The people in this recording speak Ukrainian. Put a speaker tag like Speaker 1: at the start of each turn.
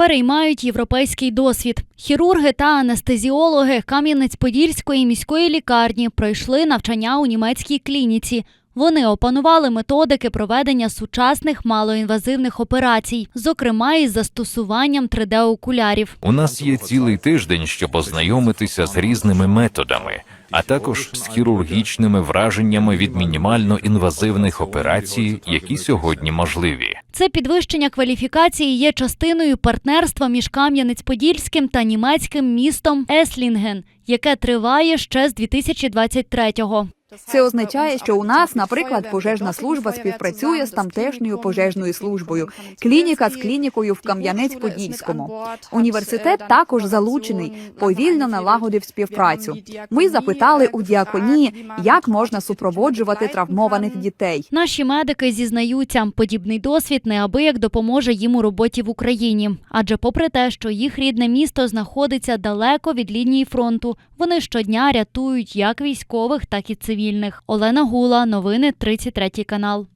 Speaker 1: Переймають європейський досвід. Хірурги та анестезіологи Кам'янець-Подільської міської лікарні пройшли навчання у німецькій клініці. Вони опанували методики проведення сучасних малоінвазивних операцій, зокрема із застосуванням 3D-окулярів.
Speaker 2: У нас є цілий тиждень, щоб ознайомитися з різними методами, а також з хірургічними враженнями від мінімально інвазивних операцій, які сьогодні можливі.
Speaker 1: Це підвищення кваліфікації є частиною партнерства між Кам'янець-Подільським та німецьким містом Еслінген, яке триває ще з 2023-го.
Speaker 3: Це означає, що у нас, наприклад, пожежна служба співпрацює з тамтешньою пожежною службою, клініка з клінікою в Кам'янець-Подільському. Університет також залучений, повільно налагодив співпрацю. Ми запитали у діаконії, як можна супроводжувати травмованих дітей.
Speaker 1: Наші медики зізнаються, подібний досвід неабияк допоможе їм у роботі в Україні. Адже, попри те, що їх рідне місто знаходиться далеко від лінії фронту, вони щодня рятують як військових, так і цивільних. Олена Гула, новини 33 канал.